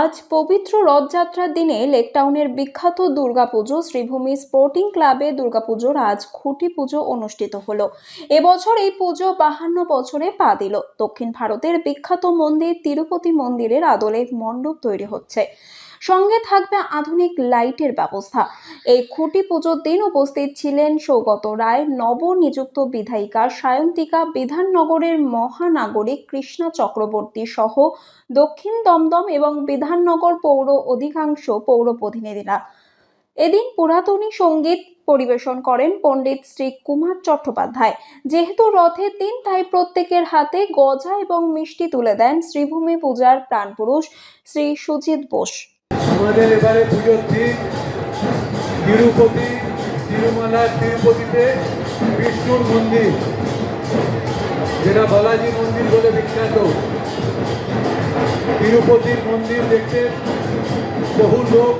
আজ পবিত্র রথযাত্রার দিনে লেকটাউনের বিখ্যাত দুর্গাপুজো শ্রীভূমি স্পোর্টিং ক্লাবে দুর্গাপুজোর আজ খুঁটি পুজো অনুষ্ঠিত হলো। এবছর এই পুজো বাহান্ন বছরে পা দিল। দক্ষিণ ভারতের বিখ্যাত মন্দির তিরুপতি মন্দিরের আদলে মণ্ডপ তৈরি হচ্ছে। সঙ্গে থাকবে আধুনিক লাইটের ব্যবস্থা। এই খুঁটি পুজোর দিন উপস্থিত ছিলেন সৌগত রায়, নবনিযুক্ত বিধায়িকা সায়ন্তিকা, বিধাননগরের মহানাগরিক কৃষ্ণা চক্রবর্তী সহ দক্ষিণ দমদম এবং বিধাননগর পৌর অধিকাংশ পৌর প্রতিনিধিরা। এদিন পুরাতনী সংগীত পরিবেশন করেন পণ্ডিত শ্রী কুমার চট্টোপাধ্যায়। যেহেতু রথের দিন, তাই প্রত্যেকের হাতে গজা এবং মিষ্টি তুলে দেন শ্রীভূমি পূজার প্রাণপুরুষ শ্রী সুজিত বোস। আমাদের এবারে পুজোর দিন তিরুপতি, তিরুমালা, তিরুপতিতে বিষ্ণুর মন্দির, যেটা বালাজি মন্দির বলে বিখ্যাত। তিরুপতির মন্দির দেখতে বহু লোক,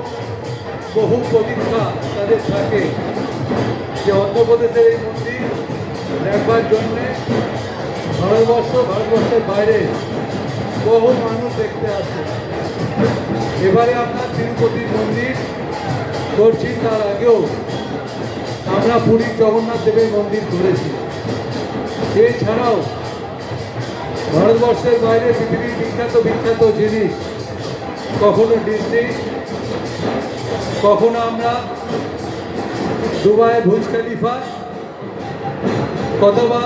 বহু প্রতীক্ষা তাদের থাকে। যে অন্ধ্রপ্রদেশের এই মন্দির দেখবার জন্যে ভারতবর্ষ, ভারতবর্ষের বাইরে বহু মানুষ দেখতে আসে। এবারে আমরা তিরুপতি মন্দির করছি তার আগেও। আমরা পুরীর জগন্নাথ দেবের মন্দির করেছি এছাড়াও ভারতবর্ষের বাইরে পৃথিবীর বিখ্যাত বিখ্যাত জিনিস কখনো ডিসনি কখনো আমরা দুবাই ভুজ খালিফা, অথবা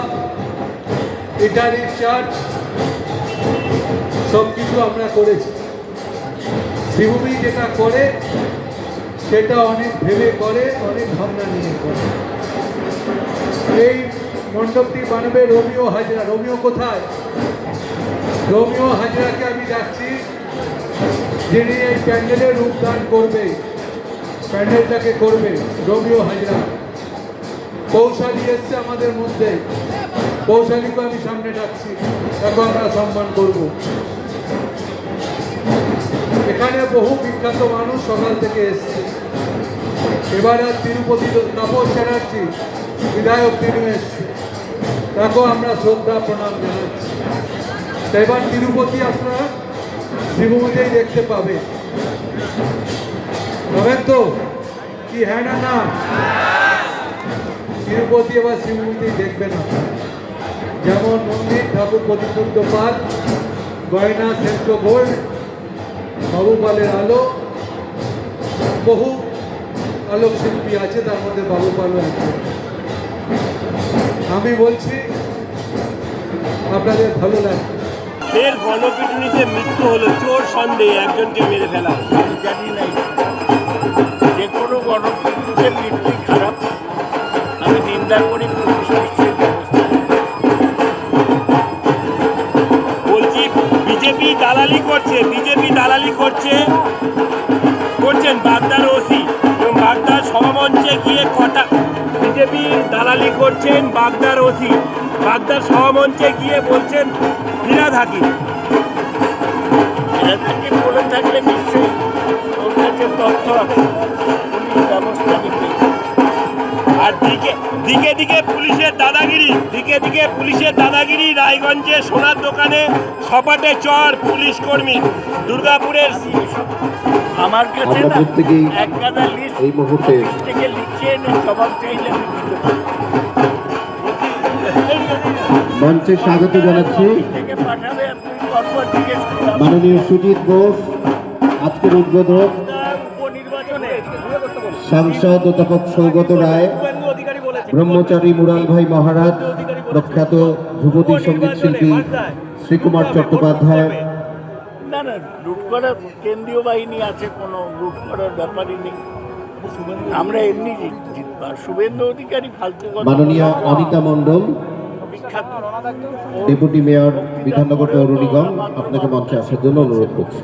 ইটালির চার্চ সব কিছু আমরা করেছি। শ্রীভূমি যেটা করে, সেটা অনেক ভেবে করে, অনেক ভাবনা নিয়ে করে। এই মণ্ডপটি বানাবে রোমিও হাজরা। রোমিও কোথায়? রোমিও হাজরাকে আমি ডাকছি, যিনি এই প্যান্ডেলের রূপদান করবে। প্যান্ডেলটাকে করবে, রোমিও হাজরা। কৌশালী এসছে আমাদের মধ্যে। কৌশালীকে আমি সামনে ডাকছি। তাকে আমরা সম্মান করব। এখানে বহু বিখ্যাত মানুষ সকাল থেকে এসছে। এবার আর তিরুপতি তাপস চ্যাটার্জি বিধায়ক তিনি এসছে। তাকেও আমরা শ্রদ্ধা, প্রণাম জানাচ্ছি। এবার তিরুপতি আপনারা শ্রীভূমিতেই দেখতে পাবে পাবেন তো, কি হ্যাঁ না না? তিরুপতি এবার শ্রীভূমিতেই দেখবেন আপনারা। যেমন মন্দির, ঠাকুর প্রতিপুদ্ধ পাল গয়না, সেন্ট্রো গোল্ড বাবুপালের আলো বহু আলোক শিল্পী আছে তার মধ্যে বাবুপালও আছে। আমি বলছি আপনাদের ভালো লাগে। ফের গণপিটুনিতে মৃত্যু হলো চোর সন্দেহে একজনকে মেরে ফেলা। যে কোনো গণপিটুনিতে করছে, বিজেপি দালালি করছে, করছেন বাগদার ওসি বাগদার সভামঞ্চে গিয়ে কটা বিজেপি দালালি করছেন বাগদার ওসি। বাগদার সভামঞ্চে গিয়ে বলছেন, ফিরাদ হাকিম। ফিরাদ বলে থাকলে নিশ্চয়ই তথ্য আছে। দিকে দিকে পুলিশের দাদাগিরি দিকে দিকে পুলিশের দাদাগিরি রায়গঞ্জে সোনার দোকানে সপাটে চর পুলিশ কর্মী দুর্গাপুরের আমার কাছে না এক গাদা লিস্ট এই মুহূর্তে থেকে লিখিয়ে এনে জবাব চাইলে। মঞ্চে স্বাগত জানাচ্ছি। মাননীয় সুজিত বোস আজকের উদ্বোধক উপনির্বাচনে। সাংসদ অধ্যাপক সৌগত রায় ব্রহ্মচারী মুরাল ভাই মহারাজ প্রখ্যাত ধ্রুপদী সংগীত শিল্পী শ্রীকুমার চট্টোপাধ্যায়। না না লুট করার কেন্দ্রীয় বাহিনী আছে কোনো লুট করার ব্যাপারই নেই। আমরা এমনি জিত- জিতবা শুভেন্দু অধিকারী ফালতু মাননীয় অনিতা মণ্ডল ডেপুটি মেয়র বিধাননগর পৌর নিগম আপনাকে মঞ্চে আসার জন্য অনুরোধ করছি।